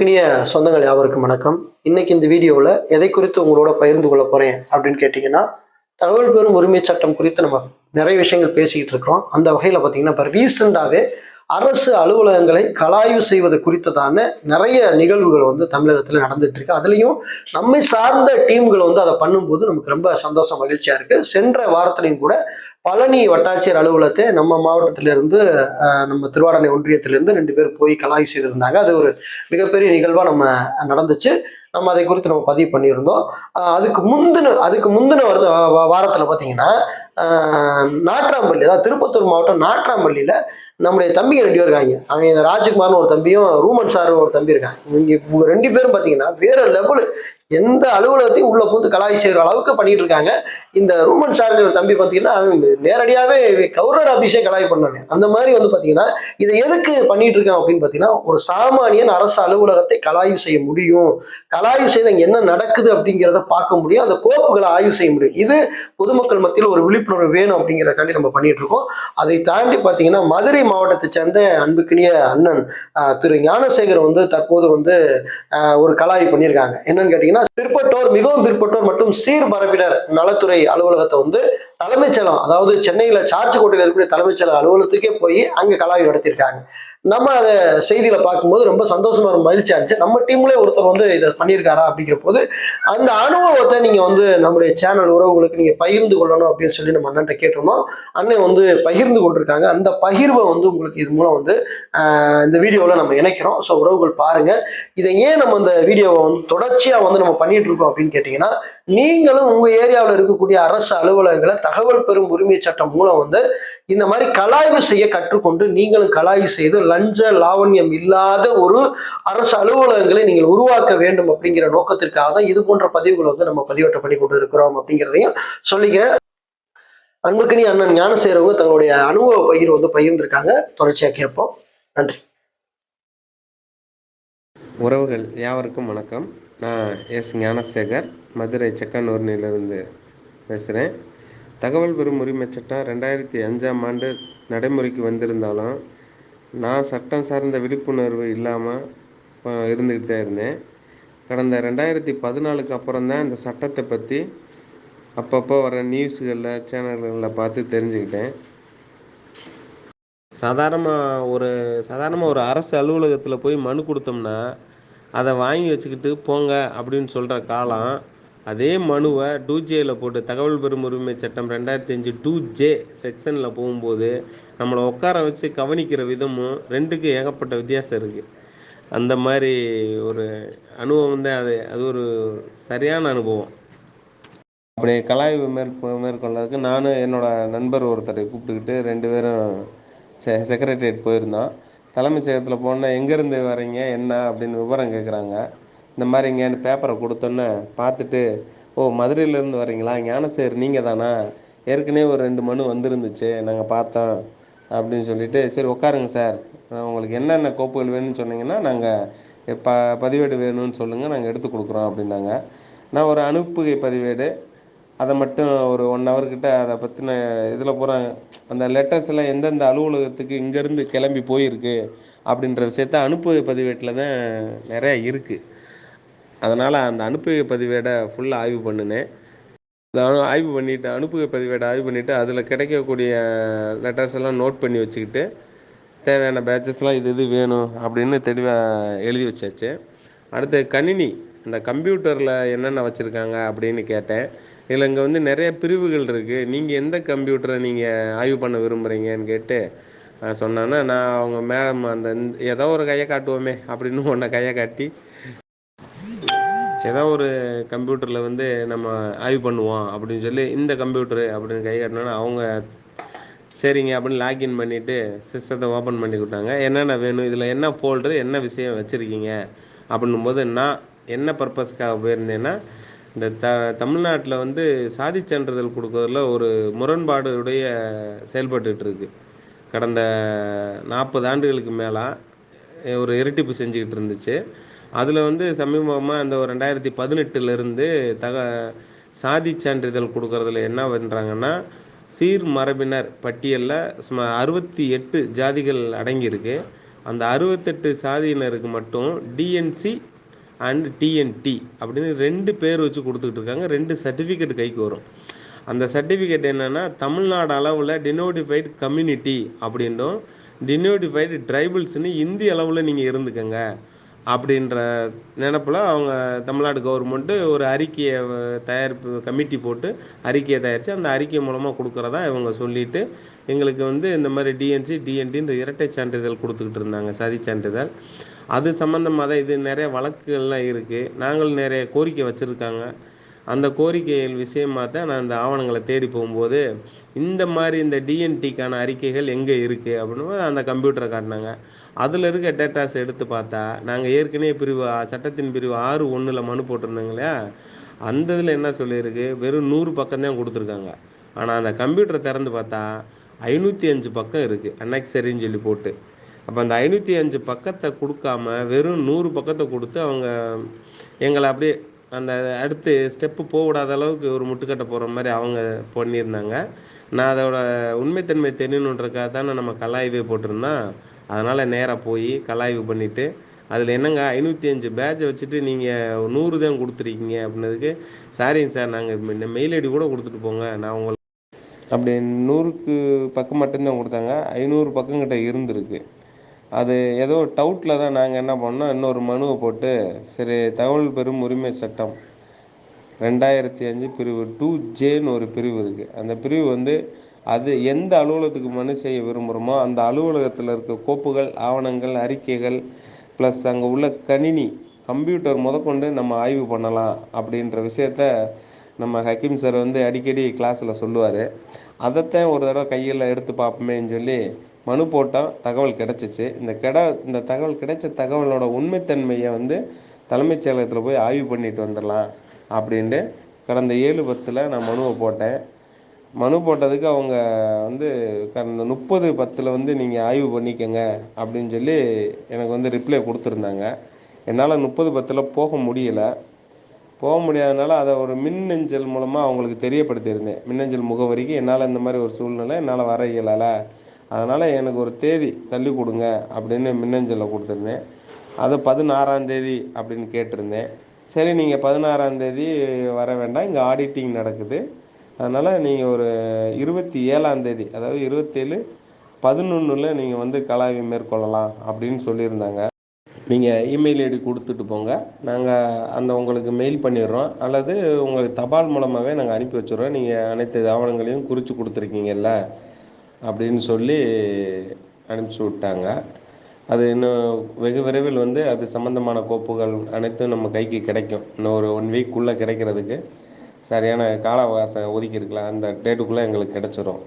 அன்புக்கினிய சொந்தங்கள் யாவருக்கும் வணக்கம். இன்னைக்கு இந்த வீடியோவில் எதை குறித்து உங்களோட பகிர்ந்து கொள்ள போறேன் அப்படின்னு கேட்டிங்கன்னா தகவல் பெறும் உரிமை சட்டம் குறித்து நம்ம நிறைய விஷயங்கள் பேசிக்கிட்டு இருக்கிறோம். அந்த வகையில் பார்த்தீங்கன்னா இப்போ ரீசெண்டாகவே அரசு அலுவலகங்களை கலாய்வு செய்வது குறித்ததான நிறைய நிகழ்வுகள் வந்து தமிழகத்தில் நடந்துட்டு இருக்கு அதுலேயும் நம்மை சார்ந்த டீம்கள் வந்து அதை பண்ணும்போது நமக்கு ரொம்ப சந்தோஷம் மகிழ்ச்சியா இருக்கு. சென்ற வாரத்திலையும் கூட பழனி வட்டாட்சியர் அலுவலகத்தை நம்ம மாவட்டத்திலிருந்து நம்ம திருவாடனை ஒன்றியத்திலிருந்து ரெண்டு பேர் போய் கலாய்வு செய்திருந்தாங்க. அது ஒரு மிகப்பெரிய நிகழ்வாக நம்ம நடந்துச்சு. நம்ம அதை குறித்து நம்ம பதிவு பண்ணியிருந்தோம். அதுக்கு முந்தின அதுக்கு முந்தின வருது வாரத்தில் பார்த்தீங்கன்னா அஹ், நாட்ராம்பள்ளி அதாவது திருப்பத்தூர் மாவட்டம் நாட்ராம்பள்ளியில் நம்முடைய தம்பிங்க ரெண்டு பேர் இருக்காங்க. அவங்க இந்த ராஜ்குமார்னு ஒரு தம்பியும் ரூமன் சார்னு ஒரு தம்பி இருக்காங்க. இங்கே ரெண்டு பேரும் பார்த்தீங்கன்னா வேற லெவலு எந்த அலுவலகத்தையும் உள்ள பூந்து கலாய் செய்கிற அளவுக்கு பண்ணிட்டு இருக்காங்க. இந்த ரூமன் சார்ங்கிற தம்பி பார்த்தீங்கன்னா நேரடியாகவே கவுர்னர் ஆஃபீஸே கலாய் பண்ணாங்க. அந்த மாதிரி வந்து பார்த்தீங்கன்னா இதை எதுக்கு பண்ணிட்டு இருக்கான் அப்படின்னு பார்த்தீங்கன்னா ஒரு சாமானியன் அரசு அலுவலகத்தை கலாய்வு செய்ய முடியும். கலாய்வு செய்து அங்கே என்ன நடக்குது அப்படிங்கிறத பார்க்க முடியும். அந்த கோப்புகளை ஆய்வு செய்ய முடியும். இது பொதுமக்கள் மத்தியில் ஒரு விழிப்புணர்வு வேணும் அப்படிங்கிறக்காண்டி நம்ம பண்ணிட்டு இருக்கோம். அதை தாண்டி பார்த்தீங்கன்னா மதுரை மாவட்டத்தை சேர்ந்த அன்புக்கினிய அண்ணன் திரு ஞானசேகர் வந்து தற்போது வந்து ஒரு கலாய் பண்ணியிருக்காங்க. என்னன்னு கேட்டிங்கன்னா பிற்பட்டோர் மிகவும் பிற்பட்டோர் மற்றும் சீர்மரபினர் நலத்துறை அலுவலகத்தை வந்து தலைமைச் செயலம் அதாவது சென்னையில் சார்ஜ் கோட்டையில் இருக்கக்கூடிய தலைமைச் செயலக அலுவலகத்துக்கே போய் அங்கே கலாய்வு நடத்தியிருக்காங்க. நம்ம அதை செய்தியில் பார்க்கும்போது ரொம்ப சந்தோஷமாக ரொம்ப மகிழ்ச்சியாக இருந்துச்சு. நம்ம டீம்ல ஒருத்தர் வந்து இதை பண்ணியிருக்காரா அப்படிங்கிற போது அந்த அனுபவத்தை நீங்கள் வந்து நம்முடைய சேனல் உறவுகளுக்கு நீங்கள் பகிர்ந்து கொள்ளணும் அப்படின்னு சொல்லி நம்ம அண்ணன்ட்ட கேட்டிருந்தோம் அண்ணன் வந்து பகிர்ந்து கொண்டிருக்காங்க. அந்த பகிர்வை வந்து உங்களுக்கு இது மூலம் வந்து இந்த வீடியோவில் நம்ம இணைக்கிறோம். ஸோ உறவுகள் பாருங்கள் இதை ஏன் நம்ம இந்த வீடியோவை வந்து தொடர்ச்சியாக வந்து நம்ம பண்ணிகிட்டு இருக்கோம் அப்படின்னு கேட்டிங்கன்னா நீங்களும் உங்க ஏரியாவில் இருக்கக்கூடிய அரசு அலுவலகங்களை தகவல் பெறும் உரிமை சட்டம் மூலம் வந்து இந்த மாதிரி கலாய்வு செய்ய கற்றுக்கொண்டு நீங்களும் கலாய்வு செய்து லஞ்ச லாவண்யம் இல்லாத ஒரு அரசு அலுவலகங்களை நீங்கள் உருவாக்க வேண்டும் அப்படிங்கிற நோக்கத்திற்காக தான் இது போன்ற பதிவுகளை வந்து நம்ம பதிவேற்ற பண்ணி கொண்டு இருக்கிறோம் அப்படிங்கிறதையும் சொல்லிக்கிறேன். அன்புக்கினி அண்ணன் ஞான செய்கிறவங்க தங்களுடைய அனுபவ பயிர் வந்து பகிர்ந்திருக்காங்க. தொடர்ச்சியாக கேட்போம். நன்றி. உறவுகள் யாவருக்கும் வணக்கம். நான் எஸ் ஞானசேகர் மதுரை செக்கனூர்னிலிருந்து பேசுகிறேன் தகவல் பெறும் உரிமை சட்டம் ரெண்டாயிரத்தி அஞ்சாம் ஆண்டு நடைமுறைக்கு வந்திருந்தாலும் நான் சட்டம் சார்ந்த விழிப்புணர்வு இல்லாமல் இருந்துக்கிட்டு தான் இருந்தேன். கடந்த ரெண்டாயிரத்தி பதினாலுக்கு அப்புறம் தான் இந்த சட்டத்தை பற்றி அப்பப்போ வர நியூஸுகளில் சேனல்களில் பார்த்து தெரிஞ்சுக்கிட்டேன். சாதாரணமாக ஒரு சாதாரணமாக ஒரு அரசு அலுவலகத்தில் போய் மனு கொடுத்தோம்னா அதை வாங்கி வச்சுக்கிட்டு போங்க அப்படின்னு சொல்கிற காலம் அதே மனுவை டூ ஜேயில் போட்டு தகவல் பெறும் உரிமை சட்டம் ரெண்டாயிரத்தி அஞ்சு டூ ஜே செக்ஷனில் போகும்போது நம்மளை உட்கார வச்சு கவனிக்கிற விதமும் ரெண்டுக்கும் ஏகப்பட்ட வித்தியாசம் இருக்குது அந்த மாதிரி ஒரு அனுபவம் தான் அது அது ஒரு சரியான அனுபவம். அப்படி கலாய்வு மேற்கொ மேற்கொள்ளதுக்கு நானும் என்னோடய நண்பர் ஒருத்தரை கூப்பிட்டுக்கிட்டு ரெண்டு பேரும் செ செக்ரட்டரியேட் போயிருந்தோம் தலைமைச் செயலகத்தில் போனால் எங்கேருந்து வரீங்க? என்ன? அப்படின்னு விவரம் கேட்குறாங்க இந்த மாதிரி இங்கேன்னு பேப்பரை கொடுத்தோன்னே பார்த்துட்டு ஓ மதுரையிலேருந்து வரீங்களா? ஞானசேர் நீங்கள் தானா? ஏற்கனவே ஒரு ரெண்டு மனு வந்துருந்துச்சு நாங்கள் பார்த்தோம் அப்படின்னு சொல்லிட்டு சரி உட்காருங்க சார். உங்களுக்கு என்னென்ன கோப்புகள் வேணும்னு சொன்னீங்கன்னா நாங்கள் ப பதிவேடு வேணும்னு சொல்லுங்கள் நாங்கள் எடுத்து கொடுக்குறோம் அப்படின்னாங்க. நான் ஒரு அனுப்புகை பதிவேடு அதை மட்டும் ஒரு ஒன் கிட்ட அதை பற்றின இதில் பூரா அந்த லெட்டர்ஸ் எல்லாம் எந்தெந்த அலுவலகத்துக்கு இங்கேருந்து கிளம்பி போயிருக்கு அப்படின்ற விஷயத்த அனுப்புகை பதிவேட்டில் தான் நிறையா இருக்குது அதனால் அந்த அனுப்புகை பதிவேடை ஃபுல்லாக ஆய்வு பண்ணினேன். ஆய்வு பண்ணிவிட்டு அனுப்புகை பதிவேடை ஆய்வு பண்ணிவிட்டு அதில் கிடைக்கக்கூடிய லெட்டர்ஸ் எல்லாம் நோட் பண்ணி வச்சுக்கிட்டு தேவையான பேட்சஸ்லாம் இது இது வேணும் அப்படின்னு தெளிவாக எழுதி வச்சாச்சு. அடுத்து கணினி இந்த கம்ப்யூட்டரில் என்னென்ன வச்சுருக்காங்க அப்படின்னு கேட்டேன். இதில் இங்கே வந்து நிறைய பிரிவுகள் இருக்குது நீங்கள் எந்த கம்ப்யூட்டரை நீங்கள் ஆய்வு பண்ண விரும்புகிறீங்கன்னு கேட்டு சொன்னேன்னா சொன்னான்னா நான் அவங்க மேடம் அந்த ஏதோ ஒரு கையை காட்டுவோமே அப்படின்னு ஒன்றை கையை காட்டி ஏதோ ஒரு கம்ப்யூட்டரில் வந்து நம்ம ஆய்வு பண்ணுவோம் அப்படின்னு சொல்லி இந்த கம்ப்யூட்டரு அப்படின்னு கை காட்டினோன்னா அவங்க சரிங்க அப்படின்னு லாக்இன் பண்ணிவிட்டு சிஸ்டத்தை ஓப்பன் பண்ணி கொடுத்தாங்க. என்னென்ன வேணும் இதில் என்ன ஃபோல்டரு என்ன விஷயம் வச்சுருக்கீங்க அப்படின்னும் போது நான் என்ன பர்பஸ்க்காக போயிருந்தேன்னா இந்த த தமிழ்நாட்டில் வந்து சாதிச் சான்றிதழ் கொடுக்கறதுல ஒரு முரண்பாடுடைய செயல்பட்டுட்டு இருக்கு கடந்த நாற்பது ஆண்டுகளுக்கு மேலே ஒரு இரட்டிப்பு செஞ்சுக்கிட்டு இருந்துச்சு அதில் வந்து சமீபமாக அந்த ஒரு ரெண்டாயிரத்தி பதினெட்டுலேருந்து தக சாதி சான்றிதழ் கொடுக்கறதுல என்ன பண்ணுறாங்கன்னா சீர் மரபினர் பட்டியலில் சுமார் அறுபத்தி எட்டு ஜாதிகள் அடங்கியிருக்கு. அந்த அறுபத்தெட்டு சாதியினருக்கு மட்டும் டிஎன்சி அண்ட் டிஎன்டி அப்படின்னு ரெண்டு பேர் வச்சு கொடுத்துக்கிட்டு இருக்காங்க ரெண்டு சர்டிஃபிகேட் கைக்கு வரும். அந்த சர்டிஃபிகேட் என்னென்னா தமிழ்நாடு அளவில் டினோட்டிஃபைடு கம்யூனிட்டி அப்படின்னும் டினோட்டிஃபைடு ட்ரைபிள்ஸ்னு இந்திய அளவில் நீங்கள் இருந்துக்கங்க அப்படின்ற நினப்பில் அவங்க தமிழ்நாடு கவர்மெண்ட்டு ஒரு அறிக்கையை தயாரிப்பு கமிட்டி போட்டு அறிக்கையை தயாரித்து அந்த அறிக்கை மூலமாக கொடுக்குறதா இவங்க சொல்லிட்டு எங்களுக்கு வந்து இந்த மாதிரி டிஎன்சி டிஎன்டின்ற இரட்டை சான்றிதழ் கொடுத்துக்கிட்டு இருந்தாங்க. சதி சான்றிதழ். அது சம்மந்தமாக தான் இது நிறைய வழக்குகள்லாம் இருக்குது நாங்கள் நிறைய கோரிக்கை வச்சுருக்காங்க. அந்த கோரிக்கைகள் விஷயமாக தான் நான் இந்த ஆவணங்களை தேடி போகும்போது இந்த மாதிரி இந்த டிஎன்டிக்கான அறிக்கைகள் எங்கே இருக்குது அப்படின்னு அந்த கம்ப்யூட்டரை காட்டினாங்க. அதில் இருக்க டேட்டாஸ் எடுத்து பார்த்தா நாங்கள் ஏற்கனவே பிரிவு சட்டத்தின் பிரிவு ஆறு ஒன்றில் மனு போட்டிருந்தோங்க இல்லையா? அந்த இதில் என்ன சொல்லியிருக்கு? வெறும் நூறு பக்கம் தான் கொடுத்துருக்காங்க. ஆனால் அந்த கம்ப்யூட்டரை திறந்து பார்த்தா ஐநூற்றி அஞ்சு பக்கம் இருக்குது அன்னெக்சரின்னு சொல்லி போட்டு. அப்போ அந்த ஐநூற்றி அஞ்சு பக்கத்தை கொடுக்காம வெறும் நூறு பக்கத்தை கொடுத்து அவங்க எங்களை அப்படியே அந்த அடுத்து ஸ்டெப்பு போக அளவுக்கு ஒரு முட்டுக்கட்டை போடுற மாதிரி அவங்க பண்ணியிருந்தாங்க. நான் அதோட உண்மைத்தன்மை தெரியணுன்றக்காக தானே நம்ம கலாய்வே போட்டிருந்தோம். அதனால் நேராக போய் கலாய்வு பண்ணிவிட்டு அதில் என்னங்க ஐநூற்றி அஞ்சு பேட்சை வச்சுட்டு நீங்கள் நூறு தான் கொடுத்துருக்கீங்க அப்படின்னதுக்கு சாரிங்க சார் நாங்கள் மெயில் ஐடி கூட கொடுத்துட்டு போங்க நான் உங்களுக்கு அப்படி நூறுக்கு பக்கம் மட்டும்தான் கொடுத்தாங்க. ஐநூறு பக்கங்கிட்ட இருந்திருக்கு. அது ஏதோ டவுட்டில் தான் நாங்கள் என்ன பண்ணோம் இன்னொரு மனுவை போட்டு சரி தகவல் பெறும் உரிமை சட்டம் ரெண்டாயிரத்தி அஞ்சு பிரிவு டூ ஜேன்னு ஒரு பிரிவு இருக்குது அந்த பிரிவு வந்து அது எந்த அலுவலகத்துக்கு மனு செய்ய விரும்புகிறோமோ அந்த அலுவலகத்தில் இருக்க கோப்புகள் ஆவணங்கள் அறிக்கைகள் ப்ளஸ் அங்கே உள்ள கணினி கம்ப்யூட்டர் முதற்கொண்டு நம்ம ஆய்வு பண்ணலாம் அப்படின்ற விஷயத்த நம்ம ஹக்கீம் சார் வந்து அடிக்கடி கிளாஸில் சொல்லுவார். அதைத்தான் ஒரு தடவை கையில் எடுத்து பார்ப்போமேன்னு சொல்லி மனு போட்டால் தகவல் கிடச்சிச்சு. இந்த கிட இந்த தகவல் கிடைச்ச தகவலோட உண்மைத்தன்மையை வந்து தலைமைச் செயலகத்தில் போய் ஆய்வு பண்ணிட்டு வந்துடலாம் அப்படின்ட்டு கடந்த ஏழு பத்தில் நான் மனுவை போட்டேன். மனு போட்டதுக்கு அவங்க வந்து கடந்த முப்பது பத்தில் வந்து நீங்கள் ஆய்வு பண்ணிக்கங்க அப்படின்னு சொல்லி எனக்கு வந்து ரிப்ளை கொடுத்துருந்தாங்க. என்னால் முப்பது பத்தில் போக முடியலை. போக முடியாதனால அதை ஒரு மின்னஞ்சல் மூலமாக அவங்களுக்கு தெரியப்படுத்தியிருந்தேன். மின்னஞ்சல் முகவரிக்கு என்னால் இந்த மாதிரி ஒரு சூழ்நிலை என்னால் வர இயலலை. அதனால் எனக்கு ஒரு தேதி தள்ளி கொடுங்க அப்படின்னு மின்னஞ்சலில் கொடுத்துருந்தேன். அது பதினாறாந்தேதி அப்படின்னு கேட்டிருந்தேன். சரி நீங்கள் பதினாறாந்தேதி வர வேண்டாம். இங்கே ஆடிட்டிங் நடக்குது. அதனால் நீங்கள் ஒரு இருபத்தி ஏழாந்தேதி அதாவது இருபத்தேழு பதினொன்றில் நீங்கள் வந்து கலாய்வு மேற்கொள்ளலாம் அப்படின்னு சொல்லியிருந்தாங்க. நீங்கள் இமெயில் ஐடி கொடுத்துட்டு போங்க. நாங்கள் அந்த உங்களுக்கு மெயில் பண்ணிடுறோம். அல்லது உங்களுக்கு தபால் மூலமாகவே நாங்கள் அனுப்பி வச்சுருவோம் நீங்கள் அனைத்து ஆவணங்களையும் குறித்து கொடுத்துருக்கீங்கல்ல. அப்படின்னு சொல்லி அனுப்பிச்சி விட்டாங்க. அது இன்னும் வெகு விரைவில் வந்து அது சம்மந்தமான கோப்புகள் அனைத்தும் நம்ம கைக்கு கிடைக்கும். இன்னும் ஒரு ஒன் வீக்குள்ளே கிடைக்கிறதுக்கு சரியான கால அவகாசம் ஒதுக்கியிருக்கலாம். அந்த டேட்டுக்குள்ளே எங்களுக்கு கிடச்சிரும்.